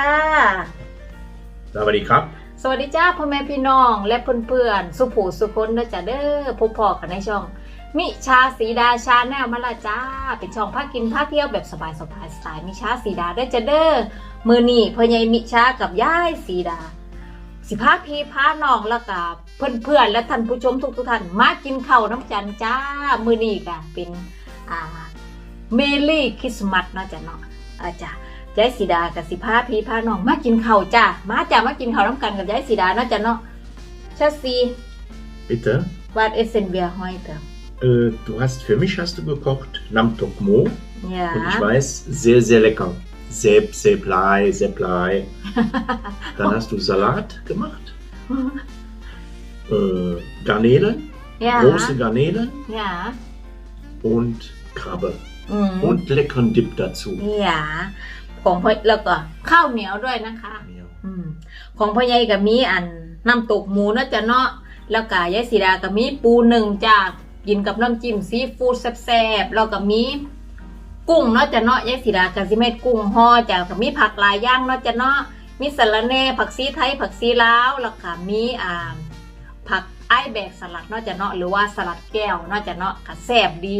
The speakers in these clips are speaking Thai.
ค่ะ สวัสดีครับ สวัสดีจ้าพ่อแม่พี่น้องและเพื่อนๆ สุผูสุคนนะจ๊ะเด้อพบพอกันในช่อง มิชาสีดาชาแนลมาละจ้า เป็นช่องพากินพาเที่ยวแบบสบายสบายสไตล์มิชาสีดาได้อจ้ะเด้อมือนี่พ่อใหญ่มิชากับย่ายสีดา สิพาพีพาน้องแล้วกับเพื่อนๆและท่านผู้ชมทุกท่านมากินข้าวน้ำจันจ้ามือนี่กะเป็นอ่าเมลี่คริสต์มาสเนาะจ้ะเนาะอาจ้ะย ายสีดากับสิพาพี่พาน้องมากินข้าวจ้ามาจ้ามากินข้าวน้ำกันกับยายสีดาเนาะจ้ะเนาะชาซี Bitte. วาดเอเซนเบียฮอยเตอ Äh, du hast für mich hast du gekocht Namtok Mo เนี่ย und ich weiß sehr sehr lecker. Sepp, Sepplei, Sepplei. Dann hast du Salat gemacht. Äh, Garnelen, เนี่ย große Garnelen เนี่ย und Krabbe อืม und leckeren Dip dazu. เนี่ย ของพ่อแล้วก็ข้าวเหนียวด้วยนะคะ Ja. อืมของพ่อใหญ่กับมีอันน้ำตกหมูเนาะจ้ะเนาะแล้วก็ยายสีดากับมีปูหนึ่งจ้ากินกับน้ำจิ้มซีฟู้ดแซ่บๆแล้วก็มีกุ้งเนาะจ้ะเนาะยายสีดากับซิเม็ดกุ้งห่อจ้ากับมีผักหลายอย่างเนาะจ้ะเนาะมีสะระแหน่ผักซีไทยผักซีลาวแล้วก็มีอ่าผักไอ้แบกสลัดเนาะจ้ะเนาะหรือว่าสลัดแก้วเนาะจ้ะเนาะก็แซ่บดี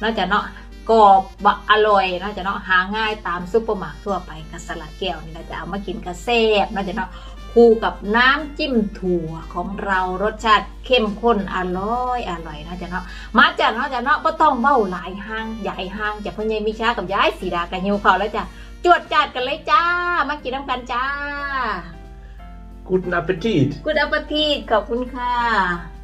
เนาะจ้ะเนาะ กรอบบะอร่อยเนาะจะเนาะหาง่ายตามซุปเปอร์มาร์ททั่วไปกับสลัดแก้วนี่เราจะเอามากินกับแซ่บเนาะจะเนาะคู่กับน้ำจิ้มถั่วของเรารสชาติเข้มข้นอร่อยอร่อยเนาะจะเนาะมาจ้ะเนาะจะเนาะก็ต้องเบ้าหลายห้างใหญ่ห้างจากพ่อใหญ่มิชากับย้ายสีดากับฮิวเขาวแล้วจ้ะจวดจัดกันเลยจ้า มากินน้ำกันจ้า Guten Appetit. คุณอัปทีขอบคุณค่ะ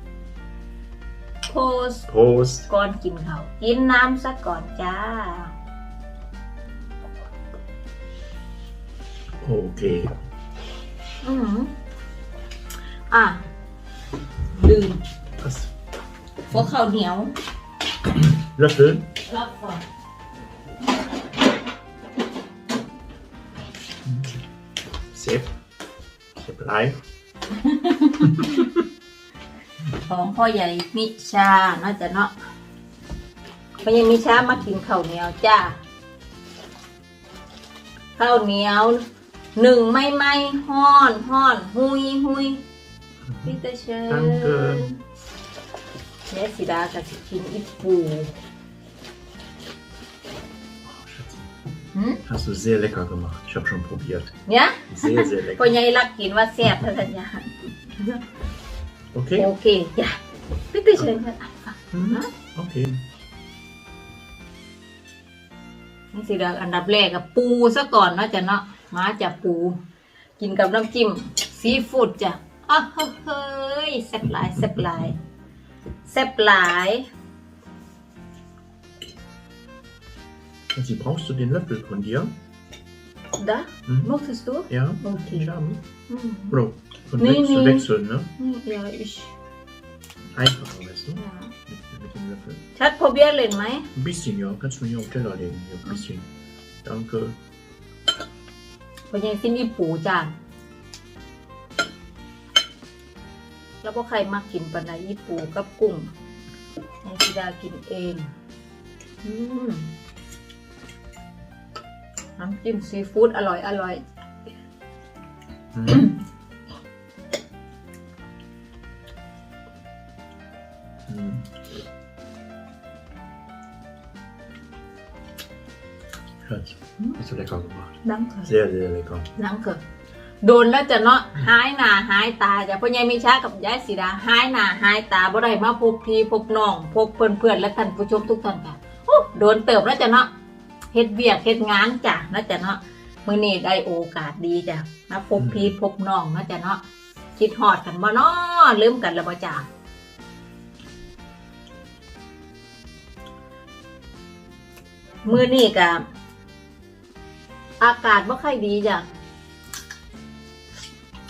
โพส Prost. ก่อนกินเขาวกินน้ำซะก่อนจ้า Okay. อืมอะลืม Was? หัวข้าวเหนียว Löffel? รับก่อน Sepp. Sepplei. ของพ่อใหญ่มิชาน่าจะเนาะพ่อใหญ่มิชามากินข้าวเหนียวจ้าข้าวเหนียวหนึ่งไม่ไม่ห้อนห้อนหุยหุยพี่ตาเชิญ Danke. เนสสิดากับสิกินอีปู Schatzi. Hm? Hast du sehr lecker gemacht. Ich habe schon probiert. เนี่ย Sehr, sehr พ่อ lecker. ใหญ่รักกินว่าแซ่บพัฒนยา Okay? โอเคจ้ะพี่ตาเชิญค่ะ Mhm. Okay. นี่สิเราอันดับแรกกับปูซะก่อนเนาะจ้ะเนาะมาจากปู กินกับน้ำจิ้มซีฟู้ดจ้ะอ้าวเฮ้ยแซ่บหลายแซ่บหลายแซ่บหลาย Schatzi, brauchst du den Löffel von dir? ดะ Mhm. มุกสิสตู Ja? Okay. Ich habe. อืม Oder von Nee, Wechsel, nee. wechseln, ne? นี่อย่าอิช Einfacher, weißt du? Mit, mit dem Löffel. ชัดพอเบียร์เล่นไหม Ein bisschen, ja. Kannst du mir hier auf den Teller legen. Hier, ein bisschen. Danke. พอยังซิมีปูจ้าแล้วพวกใครมากินปานใดอีปูกับกุ้งในสิดากินเองอืมน้ำจิ้มซีฟู้ดอร่อยอร่อย ดังค่ะ Sehr, sehr lecker. ดังค่ะโดนแล้วจะเนาะหายหน้าหายตาจะพ่อใหญ่มีช้ากับยายสีดาหายหน้าหายตาบ่ได้มาพบพี่พบน้องพบเพื่อนเพื่อนและท่านผู้ชมทุกท่านค่ะโอ้โดนเติบแล้วจะเนาะเฮ็ดเวียกเฮ็ดงานจ้ะนะจะเนาะมื้อนี้ได้โอกาสดีจ้ะมาพบพี่พบน้องนะจะเนาะคิดฮอดกันบ่เนาะลืมกันแล้วบ่จ้ะมื้อนี้ก็ อากาศบ่ค่อยดีจ้ะ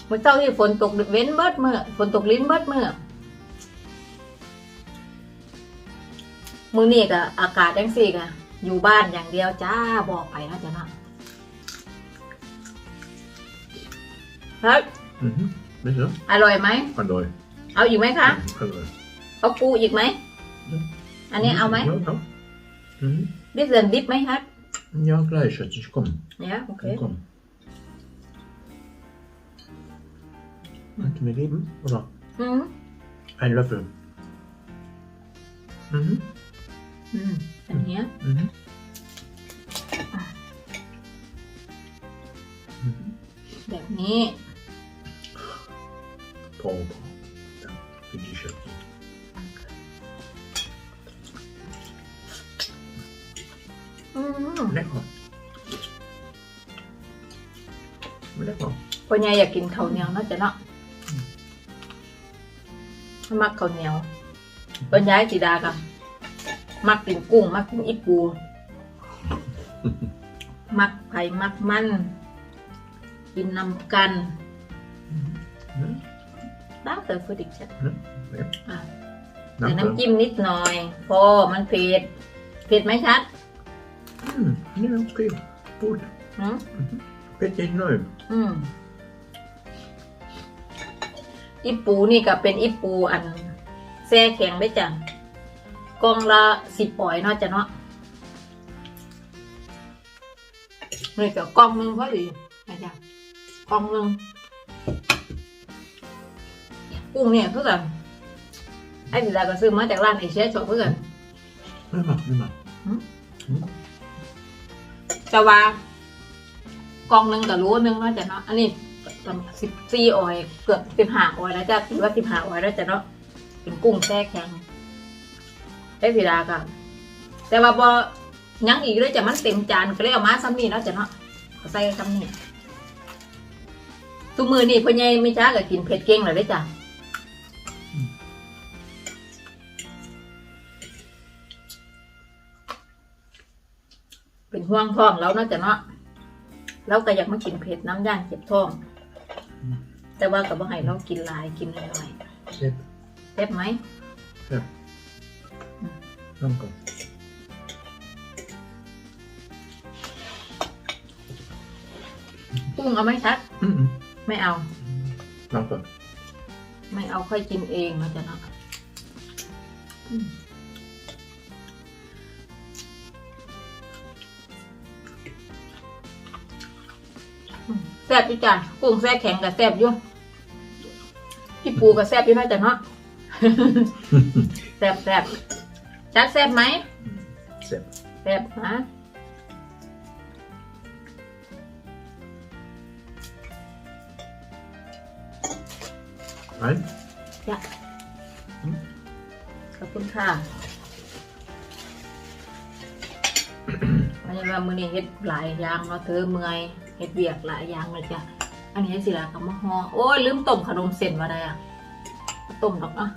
เมื่อเช้าที่ฝนตกเว้นเบิดเมื่อฝนตกลิ้นเบิดเมื่อมือนี่ก็อากาศยังสี่กะอยู่บ้านอย่างเดียวจ้าบอกไปนะจ๊ะเนาะเฮ้ย Mhm. Bitte? อร่อยไหม Andoi. เอาอีกไหมคะ Andoi. เอาปูอีกไหม อันนี้เอาไหม Ja, komm. Mhm. ดิสเซนดิบไหมครับ Ja, gleich, Schatz, ich komme. Ja, okay. Komm. Kannst du mir geben? Oder? Mhm. Ein Löffel. Mhm. Mhm. Dann hier. Mhm. mhm. Dann Nee. Pau, pau. พ่อใหญ่อยากกินข้าวเหนียวเนาะจ้ะเนาะมักข้าวเหนียวพ่อใหญ่สีดากับมักกินกุ้ง มักกินอีปู มักไผ่มักมัน กินนำกัน Mhm. บ้าเติมฟูดิกชัด Ja. อะใส่ Danke. น้ำจิ้มนิดหน่อย พอมันเผ็ด เผ็ดไหมชัด Mm, ja, okay. Gut. หืม Fett nicht neu. อืม อีปูนี่ก็เป็นอีปูอันแซ่แข็งได้จ้ะกล่องละสิบปอยเนาะจ้ะเนาะนี่ก็กล่องหนึงพอดีนะจ๊ะกล่องหนึงกุ้งเนี่ยเพื่อนไอ้ดิดาก็ซื้อมาจากร้านไอเชียช็อปเพื่อน Nimm mal, nimm mal. Hm? Hm? จะว่ากล่องหนึ่งกับรู้หนึ่งเนาะจ้ะเนาะอันนี้ สิบสี่ออยเกือบสิบห้าออยแล้วจ้ะถือว่าสิบห้าออยแล้วจ้ะเนาะเป็นกุ้งแช่แข็งได้สีดากับแต่ว่าบอยังอีกเลยจ้ะมันเต็มจานก็เลยเอามาซ้ำนี่เนาะจ้ะเนาะใส่ซ้ำนี่ทุกมือนี่พ่อใหญ่ไม่ช้าก็กินเผ็ดเก่งเลยได้จ้ะเป็นห่วงท้องแล้วเนาะจ้ะเนาะเราก็อยากมากินเผ็ดน้ำย่างเจ็บท้อง แต่ว่าก็บ่ให้เรากินหลายกินน้อย Sepp. ๆแซ่บไหม Danke. กุ้งเอาไหมชัด Mhm. ไม่เอา Danke. ไม่เอาค่อยกินเองเราจะเนาะ ซ่บอยู่จ้ะกุ้งแซ่บแข็งกับแซ่บอยู่พี่ปูกับแซ่บอยู่น่าจะเนาะ แซ่บแซ่บชัดแซ่บไหม Sepp. แซ่บฮะ Nein? ขอบคุณค่ะอันนี้ว่ามือนี้เฮ็ดหลายอย่างเนาะเธอเมื่อย เฮ็ดเวียกหลายอย่างเลยจ้ะอันนี้สิละกับมะฮอโอ้ยลืมต้มขนมเส้นมาได้อะเอาต้มดอกเนาะ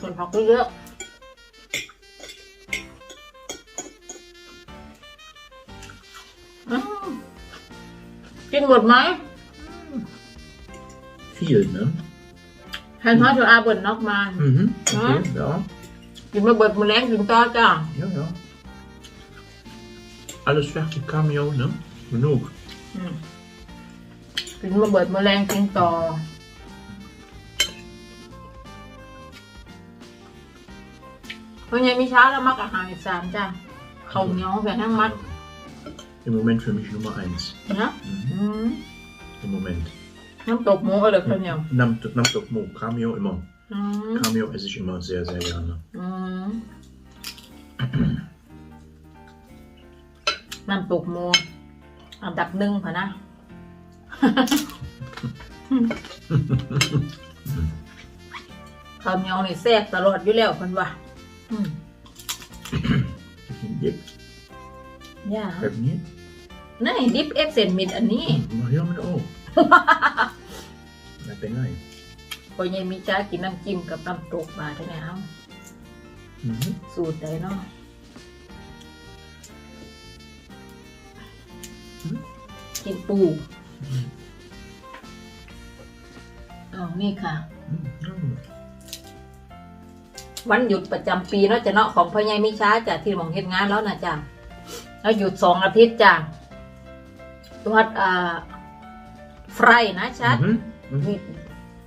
ส่วนผักเยอะๆอืมกินหมดไหม Viel, ne? ให้พ่อเธออาเบิร์นนอกมา Mhm. Ja. Okay, ja. กินมาเบิดมือแรงกินต่อจ้า Ja, ja. Alles fertig, Cameo, ne? Genug. อืมกินมาเบิดมือแรงกินต่อเพราะไงมีเช้าแล้วมักอาหารอีสานจ้าข้าวเหนียวแบบทั้งมัด Im Moment für mich Nummer eins. นะ Mhm. อืม Im Moment. น้ำตกหมูเออเลยข้าวเหนียว Namt, Namtok Mo, Cameo immer. อืม Cameo esse ich immer sehr, sehr gerne. อืม น้ำตกหมูอันดับหนึ่งพะนะ ข้าวเหนียวนี่แซ่บตลอดอยู่แล้วเพิ่นว่าอืม Bisschen Dip. ย่าแบบนี้นี่ดิฟเอ็กเซนมิดอันนี้มาเยอะมันโอ้ไม่เป็นไรพอยังมีจ้ากินน้ำจิ้มกับน้ำตกมาได้ไงเอาอือฮึสูตรใดเนาะ กินปูเอานี่ค่ะอืมอืมวันหยุดประจำปีเนาะจะเนาะของพ่อใหญ่มิช้าจากที่หมองเฮ็ดงานแล้วนะจ้ะแล้วหยุดสองอาทิตย์จ้ะตัวอ่าไฟนะชัด Mhm. Mhm. wie,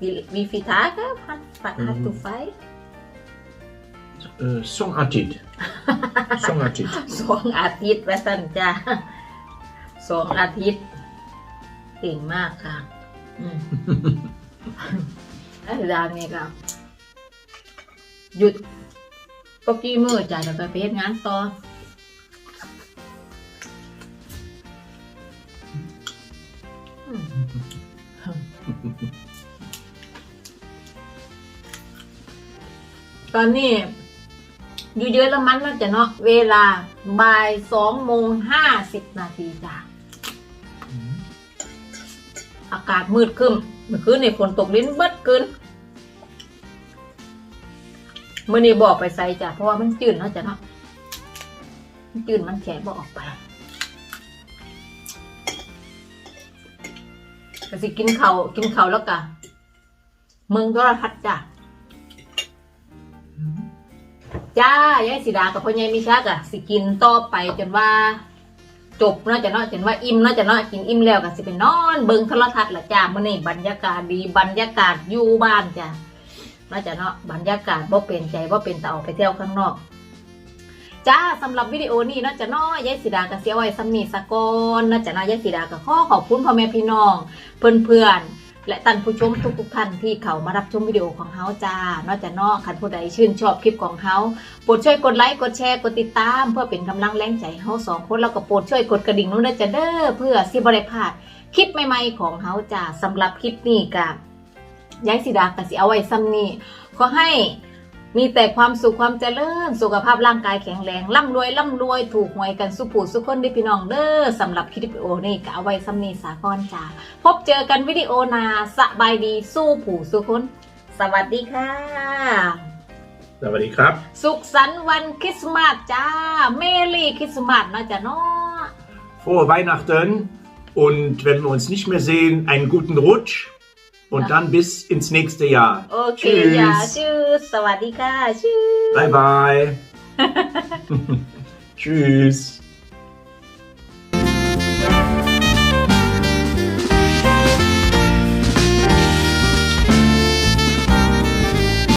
wie, wie viele Tage hat, hat Mhm. du frei? Äh, Songatit. Songatit. สองอาทิตย์ว่าสั่นจ้า สองอาทิตย์เเก่งมากค่ะ อืมแล้วดาเนี่ยก็หยุดก็กี่มือจ้ะเดี๋ยวไปไปเฮ็ดงานต่ออืมตอนนี้อยู่เยอะแล้วมันแล้วจะเนาะเวลาบ่ายสองโมงห้าสิบนาทีจ้ะากาศมืดครึ้มเมื่อคืนในฝนตกลิ้นเบิดเกินเมื่อนี้บอกไปใส่จ้ะเพราะว่ามันจืดเนาะจ้ะเนาะมันจืดมันแฉะบอกออกไปก็สิกินเขากินเขาแล้วกะมึงก็รทัดจ้ะจ้ายายสีดากับพ่อใหญ่มิชากะสิกินต่อไปจนว่า จบเนาะจะเนาะจนว่าอิ่มเนาะจะเนาะกินอิ่มแล้วก็สิไปนอน เบิ่งโทรทัศน์ละจ้ามื้อนี้บรรยากาศดีบรรยากาศอยู่บ้านจ้ะเนาะจะเนาะบรรยากาศบ่เป็นใจบ่เป็นตาออกไปเที่ยวข้างนอกจ้าสำหรับวิดีโอนี้เนาะจะเนาะยายสีดาก็เสียไว้สำนีสะกอนเนาะจะเนายายสีดาก็ขอขอบคุณพ่อแม่พี่น้อง เพื่อนๆ และท่านผู้ชมทุกๆท่านที่เข้ามารับชมวิดีโอของเฮาจ้านาะจะเนอกคันผู้ใดชื่นชอบคลิปของเฮาโปรดช่วยกดไลค์กดแชร์กดติดตาม เพื่อเป็นกำลังแรงใจเฮาสองคนแล้วก็โปรดช่วยกดกระดิ่งนู้นด้วยจ้ะเด้อเพื่อสิบริพลาดคลิปใหม่ๆของเฮาจ้าสำหรับคลิปนี้กับยายสิดากับสิเอาไว้ซ้ำนี้ขอให้ มีแต่ความสุขความเจริญ สุขภาพร่างกายแข็งแรงร่ำรวยร่ำรวยถูกหวยกันสุผู้สุขคนเด้อพี่น้องเด้อสำหรับคลิปวิดีโอนี้ก็เอาไว้ซ้ำนี้สากอนจ้าพบเจอกันวิดีโอหนาสบายดีสู้ผู้สุขคน สวัสดีค่ะ สวัสดีครับ สุขสันต์วันคริสต์มาสจ้าเมลี่คริสต์มาสนะจ๊ะเนาะ Frohe Weihnachten und wenn wir uns nicht mehr sehen, einen guten Rutsch und Ja. dann bis ins nächste Jahr. โอเค Tschüss จ้าชื่อสวัสดีค่ะชื่อ Bye bye. Tschüss.